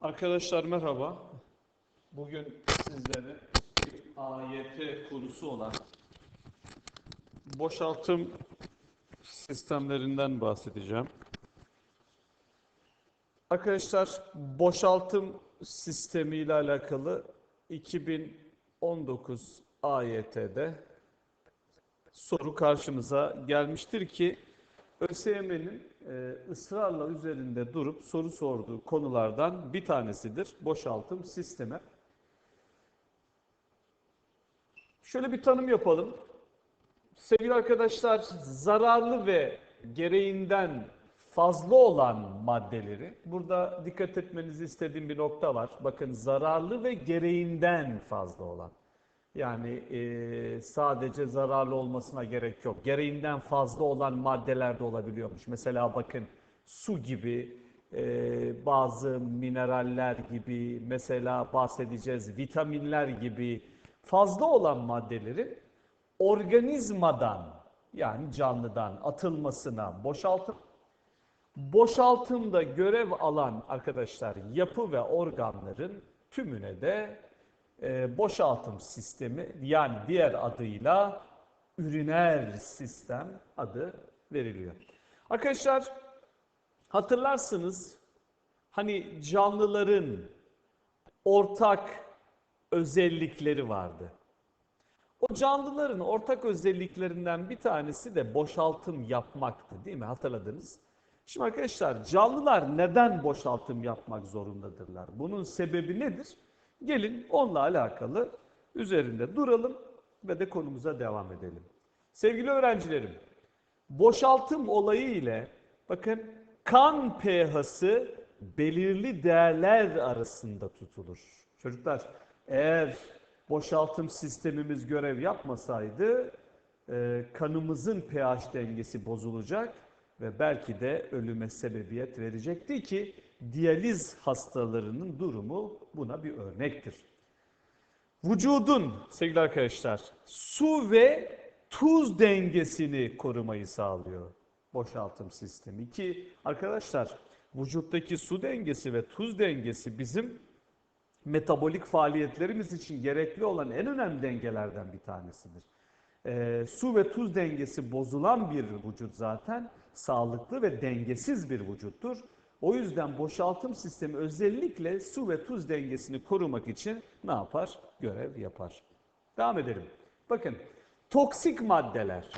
Arkadaşlar merhaba. Bugün sizlere AYT konusu olan boşaltım sistemlerinden bahsedeceğim. Arkadaşlar boşaltım sistemi ile alakalı 2019 AYT'de soru karşımıza gelmiştir ki ÖSYM'nin ısrarla üzerinde durup soru sorduğu konulardan bir tanesidir boşaltım sistemi. Şöyle bir tanım yapalım. Sevgili arkadaşlar, zararlı ve gereğinden fazla olan maddeleri, burada dikkat etmenizi istediğim bir nokta var. Bakın zararlı ve gereğinden fazla olan. Yani e, sadece zararlı olmasına gerek yok. Gereğinden fazla olan maddeler de olabiliyormuş. Mesela bakın su gibi, e, bazı mineraller gibi, mesela bahsedeceğiz vitaminler gibi fazla olan maddelerin organizmadan yani canlıdan atılmasına boşaltım boşaltımda görev alan arkadaşlar yapı ve organların tümüne de e, boşaltım sistemi yani diğer adıyla üriner sistem adı veriliyor. Arkadaşlar hatırlarsınız hani canlıların ortak özellikleri vardı. O canlıların ortak özelliklerinden bir tanesi de boşaltım yapmaktı değil mi? Hatırladınız. Şimdi arkadaşlar canlılar neden boşaltım yapmak zorundadırlar? Bunun sebebi nedir? Gelin onunla alakalı üzerinde duralım ve de konumuza devam edelim. Sevgili öğrencilerim, boşaltım olayı ile bakın kan pH'sı belirli değerler arasında tutulur. Çocuklar eğer boşaltım sistemimiz görev yapmasaydı e, kanımızın pH dengesi bozulacak ve belki de ölüme sebebiyet verecekti ki diyaliz hastalarının durumu buna bir örnektir. Vücudun sevgili arkadaşlar su ve tuz dengesini korumayı sağlıyor boşaltım sistemi ki arkadaşlar vücuttaki su dengesi ve tuz dengesi bizim metabolik faaliyetlerimiz için gerekli olan en önemli dengelerden bir tanesidir. E, su ve tuz dengesi bozulan bir vücut zaten sağlıklı ve dengesiz bir vücuttur. O yüzden boşaltım sistemi özellikle su ve tuz dengesini korumak için ne yapar? Görev yapar. Devam edelim. Bakın toksik maddeler.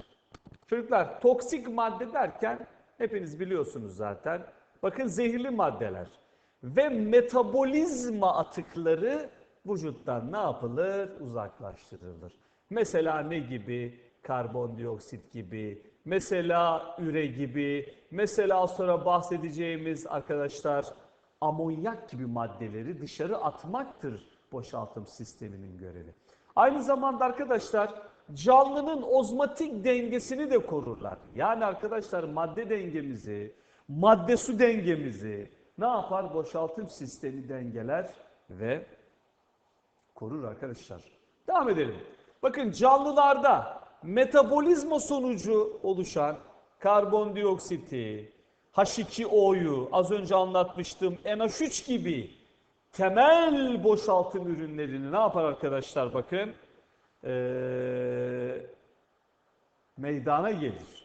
Çocuklar toksik madde derken hepiniz biliyorsunuz zaten. Bakın zehirli maddeler ve metabolizma atıkları vücuttan ne yapılır? Uzaklaştırılır. Mesela ne gibi? Karbondioksit gibi, mesela üre gibi, mesela sonra bahsedeceğimiz arkadaşlar amonyak gibi maddeleri dışarı atmaktır boşaltım sisteminin görevi. Aynı zamanda arkadaşlar canlının ozmatik dengesini de korurlar. Yani arkadaşlar madde dengemizi, madde su dengemizi ne yapar? Boşaltım sistemi dengeler ve korur arkadaşlar. Devam edelim. Bakın canlılarda metabolizma sonucu oluşan karbondioksiti, H2O'yu az önce anlatmıştım NH3 gibi temel boşaltım ürünlerini ne yapar arkadaşlar bakın ee, meydana gelir.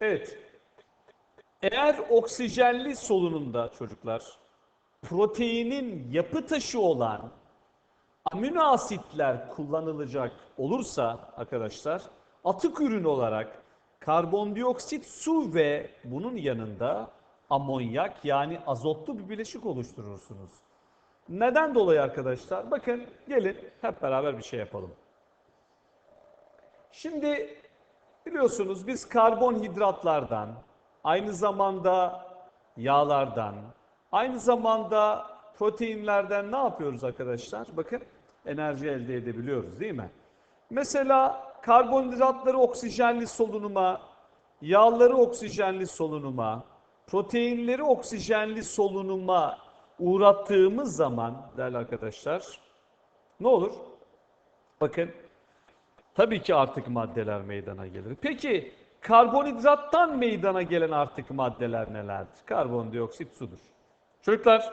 Evet. Eğer oksijenli solunumda çocuklar proteinin yapı taşı olan amino asitler kullanılacak olursa arkadaşlar atık ürün olarak karbondioksit, su ve bunun yanında amonyak yani azotlu bir bileşik oluşturursunuz. Neden dolayı arkadaşlar? Bakın gelin hep beraber bir şey yapalım. Şimdi biliyorsunuz biz karbonhidratlardan, aynı zamanda yağlardan, aynı zamanda proteinlerden ne yapıyoruz arkadaşlar? Bakın enerji elde edebiliyoruz değil mi? Mesela karbonhidratları oksijenli solunuma, yağları oksijenli solunuma, proteinleri oksijenli solunuma uğrattığımız zaman değerli arkadaşlar ne olur? Bakın Tabii ki artık maddeler meydana gelir. Peki karbonhidrattan meydana gelen artık maddeler nelerdir? Karbondioksit sudur. Çocuklar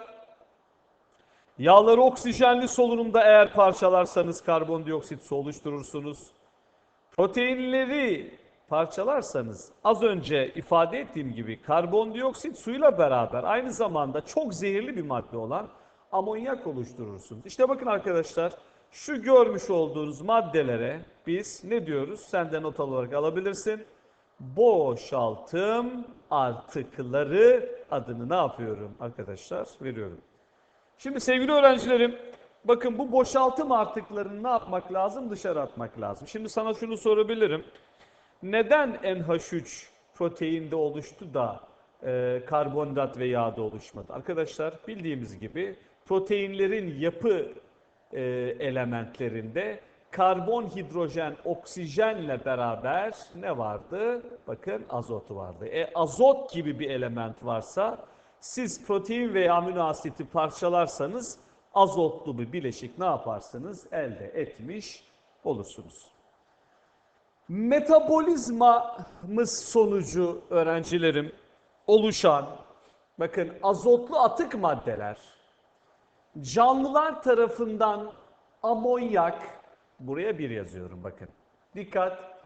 yağları oksijenli solunumda eğer parçalarsanız karbondioksit su oluşturursunuz. Proteinleri parçalarsanız az önce ifade ettiğim gibi karbondioksit suyla beraber aynı zamanda çok zehirli bir madde olan amonyak oluşturursunuz. İşte bakın arkadaşlar şu görmüş olduğunuz maddelere biz ne diyoruz? Sen de not olarak alabilirsin. Boşaltım artıkları adını ne yapıyorum arkadaşlar? Veriyorum. Şimdi sevgili öğrencilerim, bakın bu boşaltım artıklarını ne yapmak lazım? Dışarı atmak lazım. Şimdi sana şunu sorabilirim. Neden NH3 proteinde oluştu da e, karbonhidrat ve yağda oluşmadı? Arkadaşlar bildiğimiz gibi proteinlerin yapı e, elementlerinde karbon, hidrojen, oksijenle beraber ne vardı? Bakın azot vardı. E azot gibi bir element varsa siz protein veya amino asiti parçalarsanız azotlu bir bileşik ne yaparsınız? Elde etmiş olursunuz. Metabolizmamız sonucu öğrencilerim oluşan bakın azotlu atık maddeler canlılar tarafından amonyak buraya bir yazıyorum bakın. Dikkat.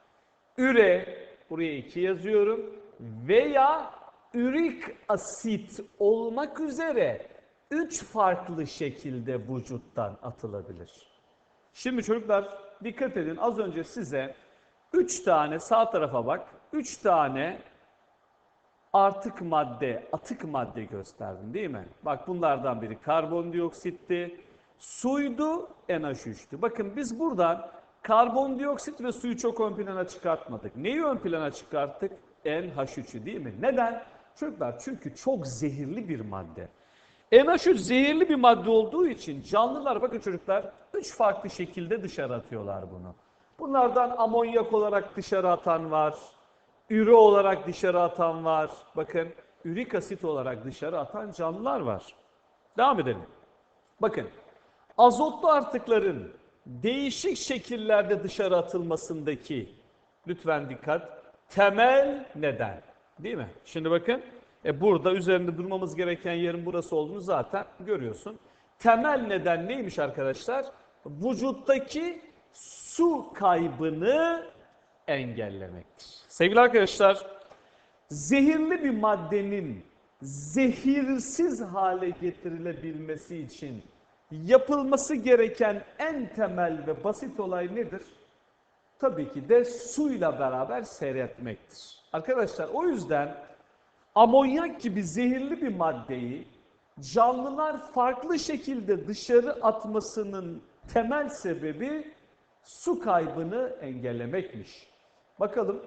Üre buraya iki yazıyorum veya ürik asit olmak üzere üç farklı şekilde vücuttan atılabilir. Şimdi çocuklar dikkat edin az önce size üç tane sağ tarafa bak. Üç tane artık madde, atık madde gösterdim değil mi? Bak bunlardan biri karbondioksitti, suydu, NH3'tü. Bakın biz buradan karbondioksit ve suyu çok ön plana çıkartmadık. Neyi ön plana çıkarttık? NH3'ü değil mi? Neden? Çocuklar çünkü çok zehirli bir madde. NH3 zehirli bir madde olduğu için canlılar bakın çocuklar üç farklı şekilde dışarı atıyorlar bunu. Bunlardan amonyak olarak dışarı atan var, üre olarak dışarı atan var. Bakın ürik asit olarak dışarı atan canlılar var. Devam edelim. Bakın azotlu artıkların değişik şekillerde dışarı atılmasındaki lütfen dikkat temel neden değil mi? Şimdi bakın e burada üzerinde durmamız gereken yerin burası olduğunu zaten görüyorsun. Temel neden neymiş arkadaşlar? Vücuttaki su kaybını engellemektir. Sevgili arkadaşlar, zehirli bir maddenin zehirsiz hale getirilebilmesi için yapılması gereken en temel ve basit olay nedir? Tabii ki de suyla beraber seyretmektir. Arkadaşlar o yüzden amonyak gibi zehirli bir maddeyi canlılar farklı şekilde dışarı atmasının temel sebebi su kaybını engellemekmiş. Bakalım.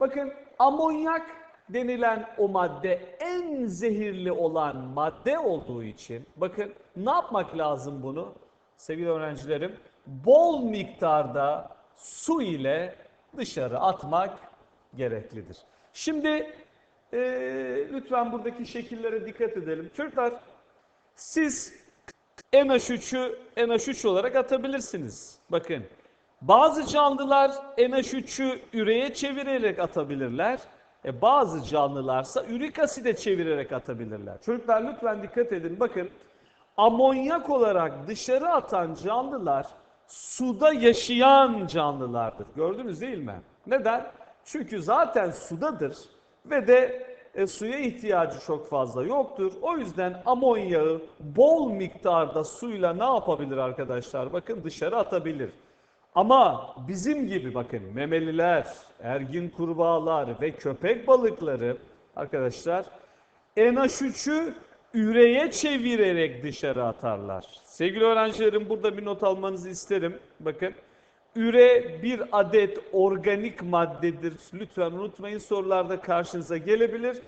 Bakın amonyak denilen o madde en zehirli olan madde olduğu için bakın ne yapmak lazım bunu sevgili öğrencilerim? Bol miktarda su ile dışarı atmak gereklidir. Şimdi e, lütfen buradaki şekillere dikkat edelim. Çocuklar siz NH3'ü NH3 olarak atabilirsiniz. Bakın bazı canlılar NH3'ü üreye çevirerek atabilirler. E bazı canlılarsa ürik aside çevirerek atabilirler. Çocuklar lütfen dikkat edin. Bakın amonyak olarak dışarı atan canlılar suda yaşayan canlılardır. Gördünüz değil mi? Neden? Çünkü zaten sudadır ve de e, suya ihtiyacı çok fazla yoktur. O yüzden amonyağı bol miktarda suyla ne yapabilir arkadaşlar? Bakın dışarı atabilir. Ama bizim gibi bakın memeliler, ergin kurbağalar ve köpek balıkları arkadaşlar NH3'ü üreye çevirerek dışarı atarlar. Sevgili öğrencilerim burada bir not almanızı isterim. Bakın üre bir adet organik maddedir. Lütfen unutmayın sorularda karşınıza gelebilir.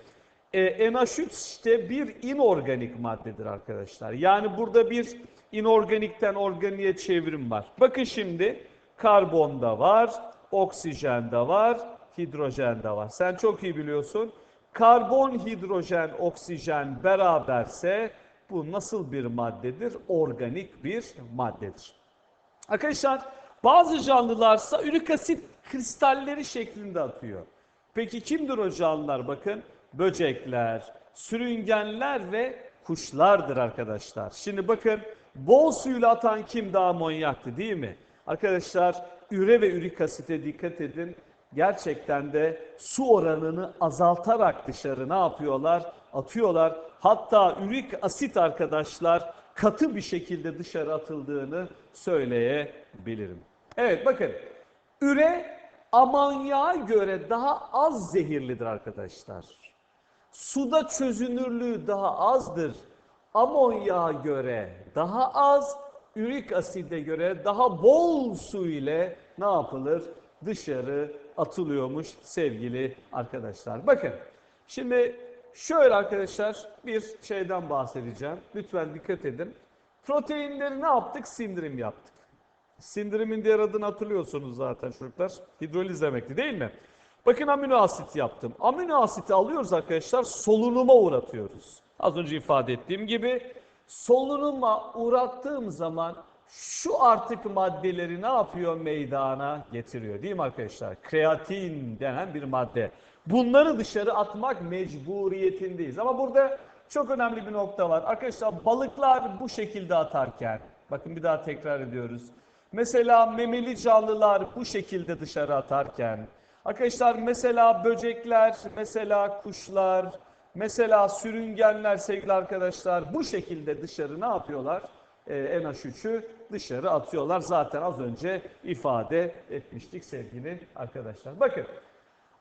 E, NH3 işte bir inorganik maddedir arkadaşlar. Yani burada bir inorganikten organiğe çevrim var. Bakın şimdi karbon da var, oksijen de var, hidrojen de var. Sen çok iyi biliyorsun. Karbon, hidrojen, oksijen beraberse bu nasıl bir maddedir? Organik bir maddedir. Arkadaşlar Bazı canlılarsa ürik asit kristalleri şeklinde atıyor. Peki kimdir o canlılar? Bakın böcekler, sürüngenler ve kuşlardır arkadaşlar. Şimdi bakın bol suyla atan kim daha amonyaktı değil mi? Arkadaşlar üre ve ürik asite dikkat edin. Gerçekten de su oranını azaltarak dışarı ne yapıyorlar? Atıyorlar. Hatta ürik asit arkadaşlar katı bir şekilde dışarı atıldığını söyleyebilirim. Evet bakın üre amonyağa göre daha az zehirlidir arkadaşlar. Suda çözünürlüğü daha azdır. Amonyağa göre daha az, ürik aside göre daha bol su ile ne yapılır? Dışarı atılıyormuş sevgili arkadaşlar. Bakın şimdi şöyle arkadaşlar bir şeyden bahsedeceğim. Lütfen dikkat edin. Proteinleri ne yaptık? Sindirim yaptık. Sindirimin diğer adını hatırlıyorsunuz zaten çocuklar. Hidroliz demekti değil mi? Bakın amino asit yaptım. Amino asiti alıyoruz arkadaşlar solunuma uğratıyoruz. Az önce ifade ettiğim gibi solunuma uğrattığım zaman şu artık maddeleri ne yapıyor meydana getiriyor değil mi arkadaşlar? Kreatin denen bir madde. Bunları dışarı atmak mecburiyetindeyiz. Ama burada çok önemli bir nokta var. Arkadaşlar balıklar bu şekilde atarken, bakın bir daha tekrar ediyoruz. Mesela memeli canlılar bu şekilde dışarı atarken, arkadaşlar mesela böcekler, mesela kuşlar, mesela sürüngenler sevgili arkadaşlar bu şekilde dışarı ne yapıyorlar? Ee, NH3'ü dışarı atıyorlar. Zaten az önce ifade etmiştik sevgili arkadaşlar. Bakın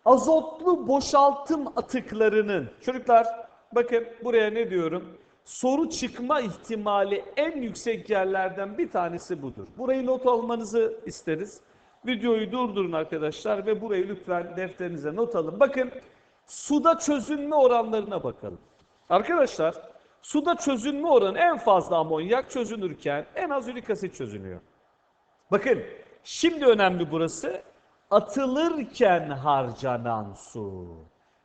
azotlu boşaltım atıklarının çocuklar bakın buraya ne diyorum? Soru çıkma ihtimali en yüksek yerlerden bir tanesi budur. Burayı not almanızı isteriz. Videoyu durdurun arkadaşlar ve burayı lütfen defterinize not alın. Bakın suda çözünme oranlarına bakalım. Arkadaşlar suda çözünme oranı en fazla amonyak çözünürken en az ürik asit çözünüyor. Bakın şimdi önemli burası atılırken harcanan su.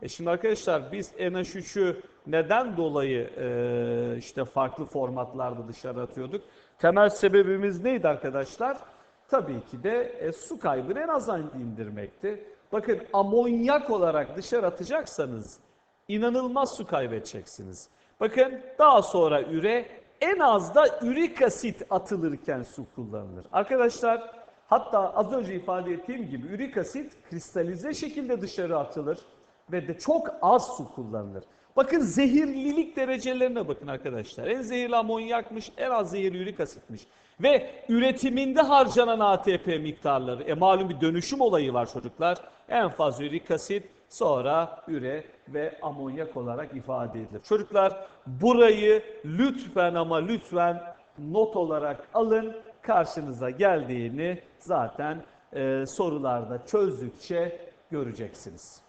E şimdi arkadaşlar biz NH3'ü neden dolayı e, işte farklı formatlarda dışarı atıyorduk? Temel sebebimiz neydi arkadaşlar? Tabii ki de e, su kaybını en aza indirmekti. Bakın amonyak olarak dışarı atacaksanız inanılmaz su kaybedeceksiniz. Bakın daha sonra üre en az da ürik asit atılırken su kullanılır. Arkadaşlar hatta az önce ifade ettiğim gibi ürik asit kristalize şekilde dışarı atılır ve de çok az su kullanılır. Bakın zehirlilik derecelerine bakın arkadaşlar. En zehirli amonyakmış, en az zehirli ürik asitmiş. Ve üretiminde harcanan ATP miktarları, e malum bir dönüşüm olayı var çocuklar. En fazla ürik asit, sonra üre ve amonyak olarak ifade edilir. Çocuklar burayı lütfen ama lütfen not olarak alın. Karşınıza geldiğini zaten e, sorularda çözdükçe göreceksiniz.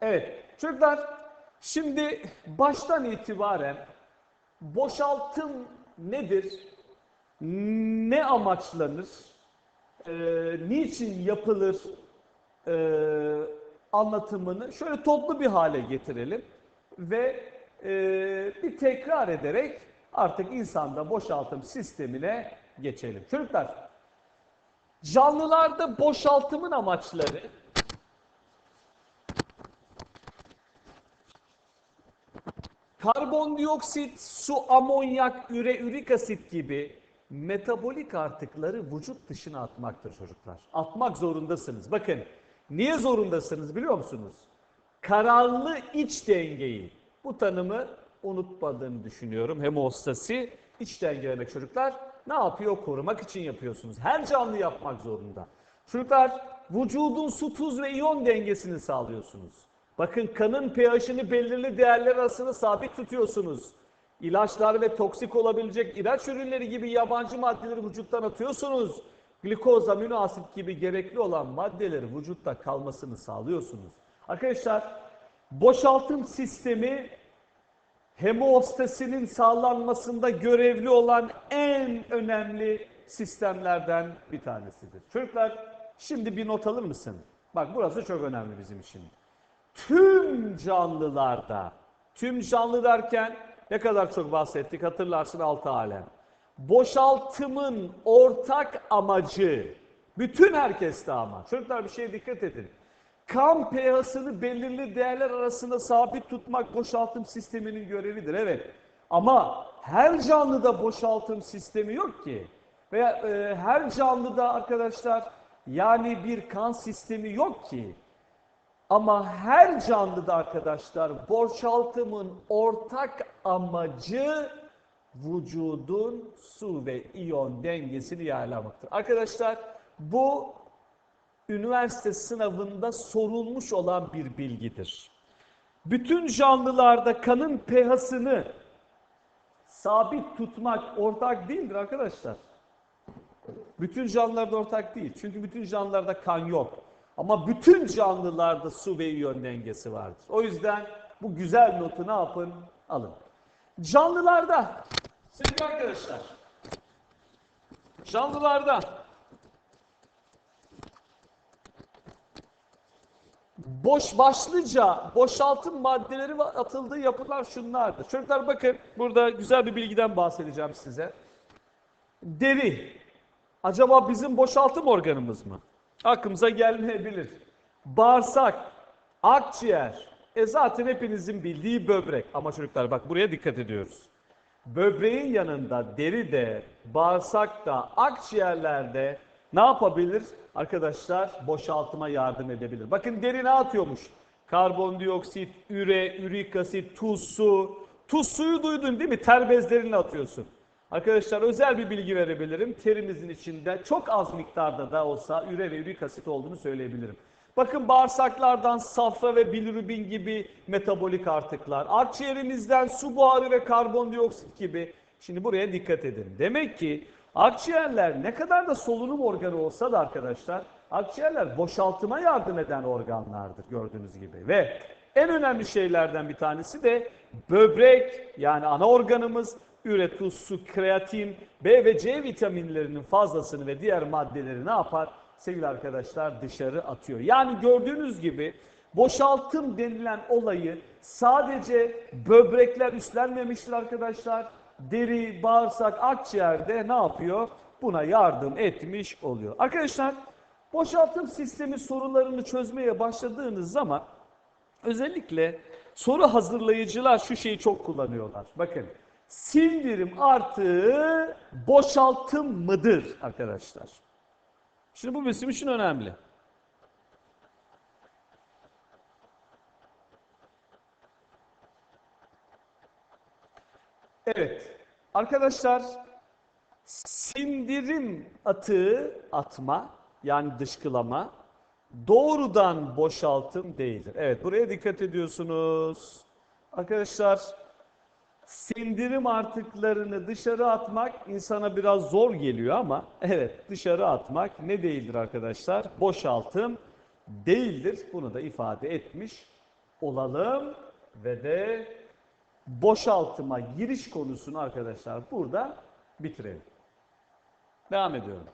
Evet çocuklar şimdi baştan itibaren boşaltım nedir? Ne amaçlanır? E, niçin yapılır? E, anlatımını şöyle toplu bir hale getirelim ve e, bir tekrar ederek artık insanda boşaltım sistemine geçelim. Çocuklar, canlılarda boşaltımın amaçları karbondioksit, su, amonyak, üre, ürik asit gibi metabolik artıkları vücut dışına atmaktır çocuklar. Atmak zorundasınız. Bakın niye zorundasınız biliyor musunuz? Kararlı iç dengeyi. Bu tanımı unutmadığını düşünüyorum. Hemostasi, iç denge demek çocuklar. Ne yapıyor? Korumak için yapıyorsunuz. Her canlı yapmak zorunda. Çocuklar vücudun su, tuz ve iyon dengesini sağlıyorsunuz. Bakın kanın pH'ini belirli değerler arasında sabit tutuyorsunuz. İlaçlar ve toksik olabilecek ilaç ürünleri gibi yabancı maddeleri vücuttan atıyorsunuz. Glikoz, amino asit gibi gerekli olan maddeleri vücutta kalmasını sağlıyorsunuz. Arkadaşlar boşaltım sistemi hemostasinin sağlanmasında görevli olan en önemli sistemlerden bir tanesidir. Çocuklar şimdi bir not alır mısın? Bak burası çok önemli bizim için. Tüm canlılarda, tüm canlı derken ne kadar çok bahsettik hatırlarsın altı alem. boşaltımın ortak amacı, bütün herkeste ama, çocuklar bir şeye dikkat edin. Kan pH'sını belirli değerler arasında sabit tutmak boşaltım sisteminin görevidir, evet. Ama her canlıda boşaltım sistemi yok ki. Veya e, her canlıda arkadaşlar yani bir kan sistemi yok ki. Ama her canlıda arkadaşlar boşaltımın ortak amacı vücudun su ve iyon dengesini yağlamaktır. Arkadaşlar bu üniversite sınavında sorulmuş olan bir bilgidir. Bütün canlılarda kanın pH'sını sabit tutmak ortak değildir arkadaşlar. Bütün canlılarda ortak değil. Çünkü bütün canlılarda kan yok. Ama bütün canlılarda su ve iyon dengesi vardır. O yüzden bu güzel notu ne yapın? Alın. Canlılarda, sevgili arkadaşlar, canlılarda boş başlıca boşaltım maddeleri atıldığı yapılar şunlardır. Çocuklar bakın burada güzel bir bilgiden bahsedeceğim size. Deri. Acaba bizim boşaltım organımız mı? Aklımıza gelmeyebilir. Bağırsak, akciğer. E zaten hepinizin bildiği böbrek. Ama çocuklar bak buraya dikkat ediyoruz. Böbreğin yanında deri de, bağırsak da, akciğerler de ne yapabilir? Arkadaşlar boşaltıma yardım edebilir. Bakın deri ne atıyormuş? Karbondioksit, üre, ürik asit, tuz, su. Tuz suyu duydun değil mi? Ter bezlerini atıyorsun. Arkadaşlar özel bir bilgi verebilirim. Terimizin içinde çok az miktarda da olsa üre ve ürik asit olduğunu söyleyebilirim. Bakın bağırsaklardan safra ve bilirubin gibi metabolik artıklar, akciğerimizden su buharı ve karbondioksit gibi. Şimdi buraya dikkat edin. Demek ki akciğerler ne kadar da solunum organı olsa da arkadaşlar, akciğerler boşaltıma yardım eden organlardır gördüğünüz gibi. Ve en önemli şeylerden bir tanesi de böbrek yani ana organımız üre, tuz, su, kreatin, B ve C vitaminlerinin fazlasını ve diğer maddeleri ne yapar? Sevgili arkadaşlar dışarı atıyor. Yani gördüğünüz gibi boşaltım denilen olayı sadece böbrekler üstlenmemiştir arkadaşlar. Deri, bağırsak, akciğerde ne yapıyor? Buna yardım etmiş oluyor. Arkadaşlar boşaltım sistemi sorularını çözmeye başladığınız zaman özellikle soru hazırlayıcılar şu şeyi çok kullanıyorlar. Bakın sindirim artığı boşaltım mıdır arkadaşlar? Şimdi bu bizim için önemli. Evet. Arkadaşlar sindirim atığı atma yani dışkılama doğrudan boşaltım değildir. Evet buraya dikkat ediyorsunuz. Arkadaşlar sindirim artıklarını dışarı atmak insana biraz zor geliyor ama evet dışarı atmak ne değildir arkadaşlar? Boşaltım değildir. Bunu da ifade etmiş olalım ve de boşaltıma giriş konusunu arkadaşlar burada bitirelim. Devam ediyorum.